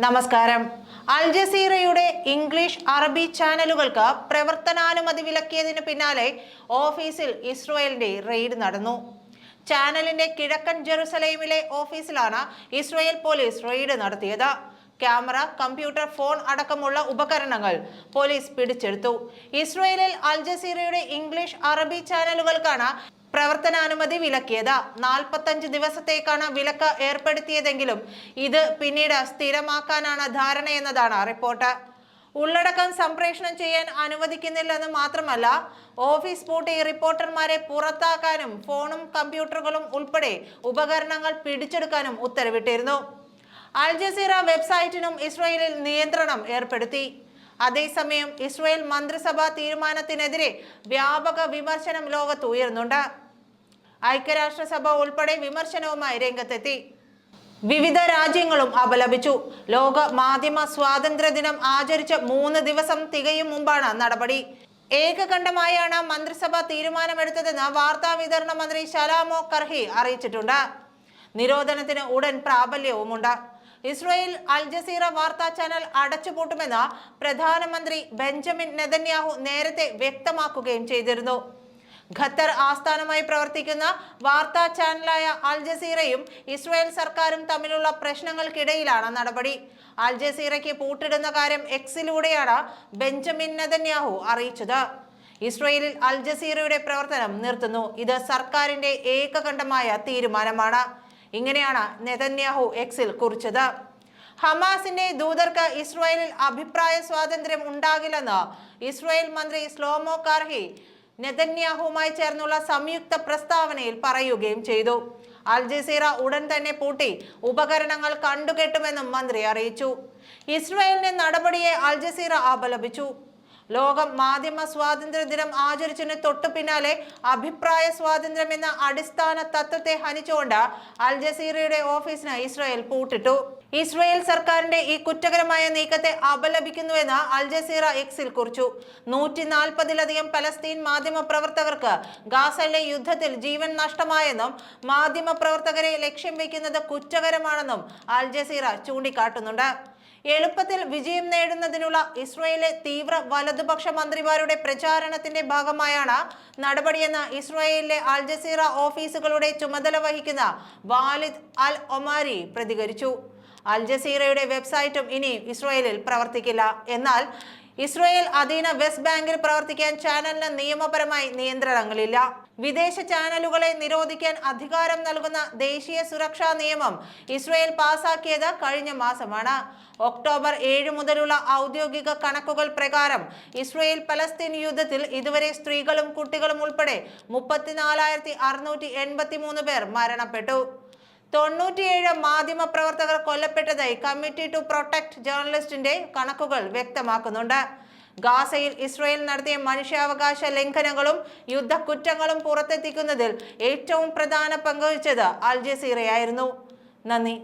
നമസ്കാരം. അൽ ജസീറയുടെ ഇംഗ്ലീഷ് അറബി ചാനലുകൾക്ക് പ്രവർത്തനാനുമതി വിലക്കിയതിന് പിന്നാലെ ഓഫീസിൽ ഇസ്രയേലിന്റെ റെയ്ഡ് നടന്നു. ചാനലിന്റെ കിഴക്കൻ ജെറുസലേമിലെ ഓഫീസിലാണ് ഇസ്രയേൽ പോലീസ് റെയ്ഡ് നടത്തിയത്. ക്യാമറ കമ്പ്യൂട്ടർ ഫോൺ അടക്കമുള്ള ഉപകരണങ്ങൾ പോലീസ് പിടിച്ചെടുത്തു. ഇസ്രയേലിൽ അൽ ജസീറയുടെ ഇംഗ്ലീഷ് അറബി ചാനലുകൾക്കാണ് പ്രവർത്തനാനുമതി വിലക്കിയത്. നാൽപ്പത്തഞ്ച് ദിവസത്തേക്കാണ് വിലക്ക് ഏർപ്പെടുത്തിയതെങ്കിലും ഇത് പിന്നീട് സ്ഥിരമാക്കാനാണ് ധാരണയെന്നതാണ് റിപ്പോർട്ട്. ഉള്ളടക്കം സംപ്രേഷണം ചെയ്യാൻ അനുവദിക്കുന്നില്ലെന്ന് മാത്രമല്ല ഓഫീസ് പൂട്ടി റിപ്പോർട്ടർമാരെ പുറത്താക്കാനും ഫോണും കമ്പ്യൂട്ടറുകളും ഉൾപ്പെടെ ഉപകരണങ്ങൾ പിടിച്ചെടുക്കാനും ഉത്തരവിട്ടിരുന്നു. അൽ ജസീറ വെബ്സൈറ്റിനും ഇസ്രയേലിൽ നിയന്ത്രണം ഏർപ്പെടുത്തി. അതേസമയം ഇസ്രയേൽ മന്ത്രിസഭാ തീരുമാനത്തിനെതിരെ വ്യാപക വിമർശനം ലോകത്ത് ഉയർന്നുണ്ട് ഐക്യരാഷ്ട്രസഭ ഉൾപ്പെടെ വിമർശനവുമായി രംഗത്തെത്തി. വിവിധ രാജ്യങ്ങളും അപലപിച്ചു. ലോക മാധ്യമ സ്വാതന്ത്ര്യ ദിനം ആചരിച്ച മൂന്ന് ദിവസം തികയും മുമ്പാണ് നടപടി. ഏകകണ്ഠമായാണ് മന്ത്രിസഭ തീരുമാനമെടുത്തതെന്ന് വാർത്താ വിതരണ മന്ത്രി ശലാമോ കർഹി അറിയിച്ചിട്ടുണ്ട്. നിരോധനത്തിന് ഉടൻ പ്രാബല്യവുമുണ്ട്. ഇസ്രയേൽ അൽ ജസീറ വാർത്താ ചാനൽ അടച്ചുപൂട്ടുമെന്ന് പ്രധാനമന്ത്രി ബെഞ്ചമിൻ നെതന്യാഹു നേരത്തെ വ്യക്തമാക്കുകയും ചെയ്തിരുന്നു. ഖത്തർ ആസ്ഥാനമായി പ്രവർത്തിക്കുന്ന വാർത്താ ചാനലായ അൽ ജസീറയും ഇസ്രായേൽ സർക്കാരും തമ്മിലുള്ള പ്രശ്നങ്ങൾക്കിടയിലാണ് നടപടി. അൽ ജസീറയ്ക്ക് പൂട്ടിടുന്ന കാര്യം എക്സിലൂടെയാണ് ബെഞ്ചമിൻ നദന്യാഹു അറിയിച്ചത്. ഇസ്രയേലിൽ അൽ ജസീറയുടെ പ്രവർത്തനം നിർത്തുന്നു. ഇത് സർക്കാരിന്റെ ഏകകണ്ഠമായ തീരുമാനമാണ്. ഇങ്ങനെയാണ് നെതന്യാഹു എക്സിൽ കുറിച്ചത്. ഹമാസിന്റെ ദൂതർക്ക് ഇസ്രായേലിൽ അഭിപ്രായ സ്വാതന്ത്ര്യം ഉണ്ടാകില്ലെന്ന് ഇസ്രായേൽ മന്ത്രി സ്ലോമോ കാർഹി നെതന്യാഹുവുമായി ചേർന്നുള്ള സംയുക്ത പ്രസ്താവനയിൽ പറയുകയും ചെയ്തു. അൽ ജസീറ ഉടൻ തന്നെ പൂട്ടി. ഉപകരണങ്ങൾ കണ്ടുകെട്ടുമെന്നും മന്ത്രി അറിയിച്ചു. ഇസ്രായേലിന്റെ നടപടിയെ അൽ ജസീറ അപലപിച്ചു ലോകം മാധ്യമ സ്വാതന്ത്ര്യ ദിനം ആചരിച്ചതിന് തൊട്ടു പിന്നാലെ അഭിപ്രായ സ്വാതന്ത്ര്യം എന്ന അടിസ്ഥാന തത്വത്തെ ഹനിച്ചുകൊണ്ട് അൽ ജസീറയുടെ ഓഫീസിന് ഇസ്രായേൽ പൂട്ടിട്ടു. ഇസ്രായേൽ സർക്കാരിന്റെ ഈ കുറ്റകരമായ നീക്കത്തെ അപലപിക്കുന്നുവെന്ന് അൽ ജസീറ എക്സിൽ കുറിച്ചു. നൂറ്റി നാൽപ്പതിലധികം പലസ്തീൻ മാധ്യമ പ്രവർത്തകർക്ക് ഗാസയിലെ യുദ്ധത്തിൽ ജീവൻ നഷ്ടമായെന്നും മാധ്യമ പ്രവർത്തകരെ ലക്ഷ്യം വയ്ക്കുന്നത് കുറ്റകരമാണെന്നും അൽ ജസീറ ചൂണ്ടിക്കാട്ടുന്നുണ്ട്. എളുപ്പത്തിൽ വിജയം നേടുന്നതിനുള്ള ഇസ്രയേലിലെ തീവ്ര വലതുപക്ഷ മന്ത്രിമാരുടെ പ്രചാരണത്തിന്റെ ഭാഗമായാണ് നടപടിയെന്ന് ഇസ്രയേലിലെ അൽ ജസീറ ഓഫീസുകളുടെ ചുമതല വഹിക്കുന്ന വാലിദ് അൽ ഒമാരി പ്രതികരിച്ചു. അൽ ജസീറയുടെ വെബ്സൈറ്റും ഇനി ഇസ്രയേലിൽ പ്രവർത്തിക്കില്ല. എന്നാൽ ഇസ്രയേൽ അധീന വെസ്റ്റ് ബാങ്കിൽ പ്രവർത്തിക്കാൻ ചാനലിന് നിയമപരമായി നിയന്ത്രണങ്ങളില്ല. വിദേശ ചാനലുകളെ നിരോധിക്കാൻ അധികാരം നൽകുന്ന ദേശീയ സുരക്ഷാ നിയമം ഇസ്രയേൽ പാസാക്കിയത് കഴിഞ്ഞ മാസമാണ്. ഒക്ടോബർ ഏഴ് മുതലുള്ള ഔദ്യോഗിക കണക്കുകൾ പ്രകാരം ഇസ്രയേൽ പലസ്തീൻ യുദ്ധത്തിൽ ഇതുവരെ സ്ത്രീകളും കുട്ടികളും ഉൾപ്പെടെ മുപ്പത്തിനാലായിരത്തി അറുന്നൂറ്റി എൺപത്തി മൂന്ന് പേർ മരണപ്പെട്ടു. തൊണ്ണൂറ്റിയേഴ് മാധ്യമ പ്രവർത്തകർ കൊല്ലപ്പെട്ടതായി കമ്മിറ്റി ടു പ്രൊട്ടക്ട് ജേർണലിസ്റ്റിന്റെ കണക്കുകൾ വ്യക്തമാക്കുന്നുണ്ട്. ഗാസയിൽ ഇസ്രയേൽ നടത്തിയ മനുഷ്യാവകാശ ലംഘനങ്ങളും യുദ്ധക്കുറ്റങ്ങളും പുറത്തെത്തിക്കുന്നതിൽ ഏറ്റവും പ്രധാന പങ്കുവഹിച്ചത് അൽ ജസീറയായിരുന്നു നന്ദി.